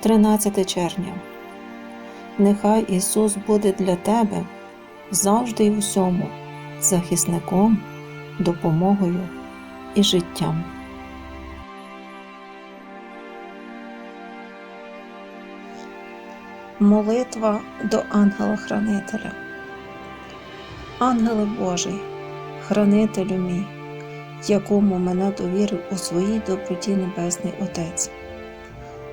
13 червня. Нехай Ісус буде для тебе завжди й усьому захисником, допомогою і життям. Молитва до ангела-хранителя. Ангеле Божий, хранителю мій, якому мене довірив у своїй доброті Небесний Отець.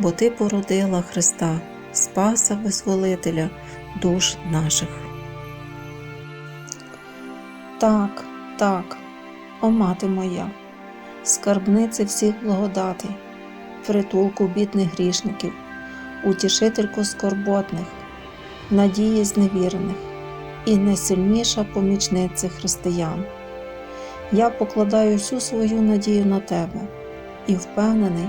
бо Ти породила Христа, Спаса Визволителя душ наших. Так, так, о мати моя, скарбниці всіх благодатей, притулку бідних грішників, утішительку скорботних, надії зневірених і найсильніша помічниця християн. Я покладаю всю свою надію на тебе і впевнений,